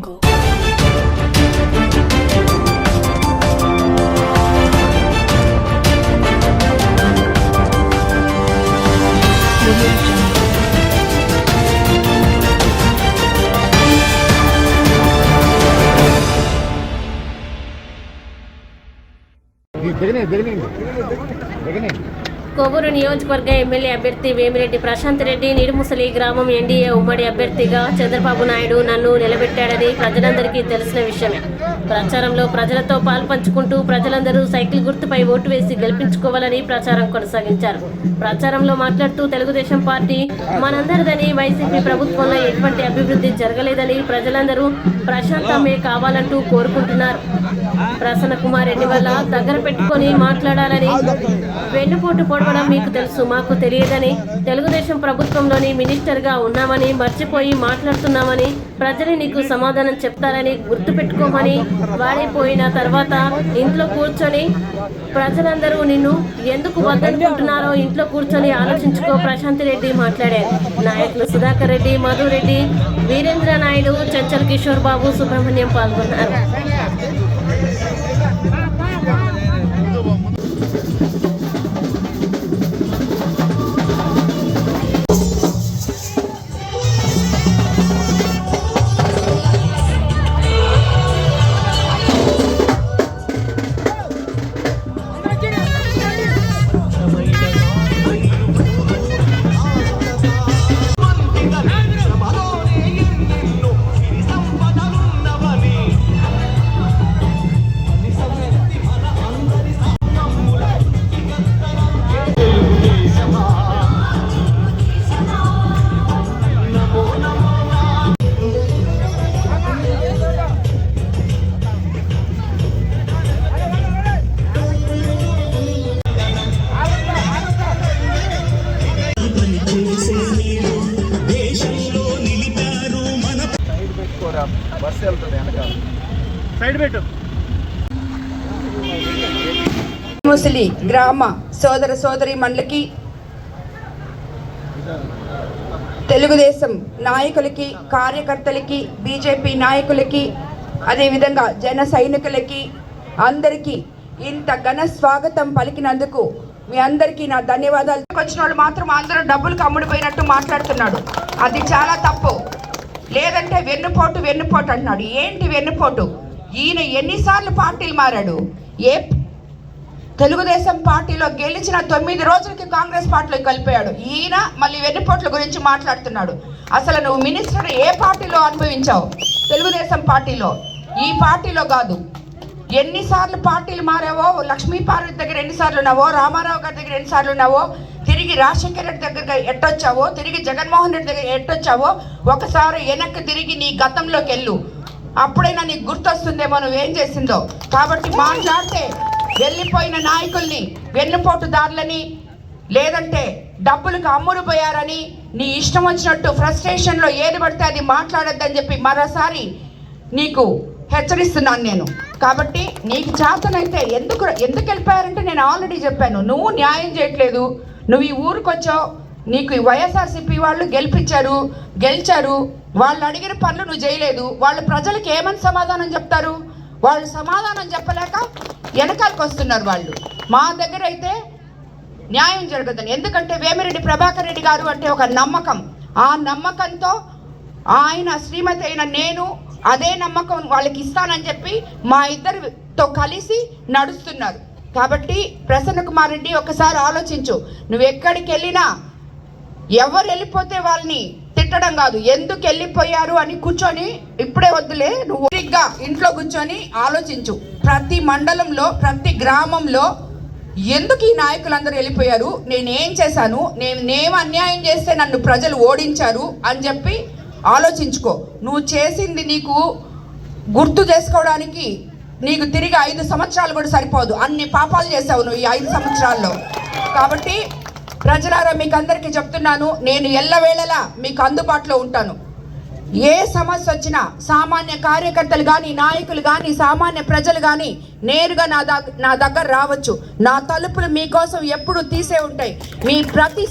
거. 이 대근에 대근에 대근에 కొవ్వూరు నియోజకవర్గ ఎమ్మెల్యే అభ్యర్థి వేమిరెడ్డి ప్రశాంత్ రెడ్డి నిడుముసలి గ్రామం ఎన్డీఏ ఉమ్మడి అభ్యర్థిగా చంద్రబాబు నాయుడు నన్ను నిలబెట్టాడని ప్రజలందరికీ తెలిసిన విషయమే. ప్రచారంలో ప్రజలతో పాల్పంచుకుంటూ ప్రజలందరూ సైకిల్ గుర్తుపై ఓటు వేసి గెలిపించుకోవాలని ప్రచారం కొనసాగించారు. ప్రచారంలో మాట్లాడుతూ తెలుగుదేశం పార్టీ మనందరిదని వైసీపీ ప్రభుత్వంలో ఎటువంటి అభివృద్ధి జరగలేదని ప్రజలందరూ ప్రశాంతమే కావాలంటూ కోరుకుంటున్నారు. ప్రసన్న కుమార్ రెడ్డి వల్ల దగ్గర పెట్టుకొని మాట్లాడాలని వెన్నుపోటు పొడవడం మీకు తెలుసు మాకు తెలియదని తెలుగుదేశం ప్రభుత్వంలోని మినిస్టర్గా ఉన్నామని మర్చిపోయి మాట్లాడుతున్నామని ప్రజలు నీకు సమాధానం చెప్తారని గుర్తుపెట్టుకోమని వాడిపోయిన తర్వాత ఇంట్లో కూర్చొని ప్రజలందరూ నిన్ను ఎందుకు వద్దనుకుంటున్నారో ఇంట్లో కూర్చొని ఆలోచించుకో ప్రశాంత్ రెడ్డి మాట్లాడారు. నాయకులు సుధాకర్ రెడ్డి మధు రెడ్డి వీరేంద్ర నాయుడు చంచల్ కిషోర్ బాబు సుబ్రహ్మణ్యం పాల్గొన్నారు. బస్సు వెళ్తుంది వెనకాల. సైడ్ పెట్టు. ముసలి గ్రామ సోదర సోదరి మండలికి తెలుగుదేశం నాయకులకి కార్యకర్తలకి బీజేపీ నాయకులకి అదేవిధంగా జన సైనికులకి అందరికీ ఇంత ఘన స్వాగతం పలికినందుకు మీ అందరికీ నా ధన్యవాదాలు. వచ్చిన వాళ్ళు మాత్రం అందరూ డబ్బులు అమ్ముడిపోయినట్టు మాట్లాడుతున్నాడు. అది చాలా తప్పు. లేదంటే వెన్నుపోటు వెన్నుపోటు అంటున్నాడు. ఏంటి వెన్నుపోటు? ఈయన ఎన్నిసార్లు పార్టీలు మారాడు? ఏ తెలుగుదేశం పార్టీలో గెలిచిన తొమ్మిది రోజులకి కాంగ్రెస్ పార్టీలోకి కలిపాడు. ఈయన మళ్ళీ వెన్నుపోట్ల గురించి మాట్లాడుతున్నాడు. అసలు నువ్వు మినిస్టర్ ఏ పార్టీలో అనుభవించావు? తెలుగుదేశం పార్టీలో. ఈ పార్టీలో కాదు. ఎన్నిసార్లు పార్టీలు మారావో లక్ష్మీ పార్వతి దగ్గర ఎన్నిసార్లు ఉన్నావో రామారావు గారి దగ్గర ఎన్నిసార్లు ఉన్నావో తిరిగి రాజశేఖర రెడ్డి దగ్గర ఎట్టొచ్చావో తిరిగి జగన్మోహన్ రెడ్డి దగ్గర ఎట్టొచ్చావో ఒకసారి వెనక్కి తిరిగి నీ గతంలోకి వెళ్ళు. అప్పుడైనా నీకు గుర్తొస్తుందేమో నువ్వేం చేసిందో. కాబట్టి మాట్లాడితే వెళ్ళిపోయిన నాయకుల్ని వెన్నుపోటుదారులని లేదంటే డబ్బులకు అమ్ముడు పోయారని నీ ఇష్టం వచ్చినట్టు ఫ్రస్ట్రేషన్లో ఏది పడితే అది మాట్లాడొద్దని చెప్పి మరోసారి నీకు హెచ్చరిస్తున్నాను నేను. కాబట్టి నీకు చేతనైతే ఎందుకు ఎందుకు వెళ్ళిపోయారంటే నేను ఆల్రెడీ చెప్పాను. నువ్వు న్యాయం చేయట్లేదు. నువ్వు ఈ ఊరికి వచ్చావు. నీకు ఈ వైఎస్ఆర్సీపీ వాళ్ళు గెలిపించారు గెలిచారు. వాళ్ళు అడిగిన పనులు నువ్వు చేయలేదు. వాళ్ళు ప్రజలకు ఏమని సమాధానం చెప్తారు? వాళ్ళు సమాధానం చెప్పలేక వెనకాలకు వస్తున్నారు వాళ్ళు. మా దగ్గర అయితే న్యాయం జరుగుతుంది. ఎందుకంటే వేమిరెడ్డి ప్రభాకర్ రెడ్డి గారు అంటే ఒక నమ్మకం. ఆ నమ్మకంతో ఆయన శ్రీమతి అయిన నేను అదే నమ్మకం వాళ్ళకి ఇస్తానని చెప్పి మా ఇద్దరితో కలిసి నడుస్తున్నారు. కాబట్టి ప్రసన్న కుమార్ రెడ్డి ఒకసారి ఆలోచించు. నువ్వు ఎక్కడికి వెళ్ళినా ఎవరు వెళ్ళిపోతే వాళ్ళని తిట్టడం కాదు. ఎందుకు వెళ్ళిపోయారు అని కూర్చొని ఇప్పుడే వద్దులే నువ్వు సరిగ్గా ఇంట్లో కూర్చొని ఆలోచించు. ప్రతి మండలంలో ప్రతి గ్రామంలో ఎందుకు ఈ నాయకులందరూ వెళ్ళిపోయారు? నేనేం చేశాను? నేను నేను అన్యాయం చేస్తే నన్ను ప్రజలు ఓడించారు అని చెప్పి ఆలోచించుకో. నువ్వు చేసింది నీకు గుర్తు చేసుకోవడానికి నీకు తిరిగి ఐదు సంవత్సరాలు కూడా సరిపోదు. అన్ని పాపాలు చేసావు నువ్వు ఈ ఐదు సంవత్సరాల్లో. కాబట్టి ప్రజలారా మీకు అందరికీ చెప్తున్నాను నేను ఎల్లవేళలా మీకు అందుబాటులో ఉంటాను. ఏ సమస్య వచ్చినా సామాన్య కార్యకర్తలు కానీ నాయకులు కానీ సామాన్య ప్రజలు కానీ నేరుగా నా దగ్గర నా దగ్గర రావచ్చు. నా తలుపులు మీకోసం ఎప్పుడు తీసే ఉంటాయి. మీ ప్రతి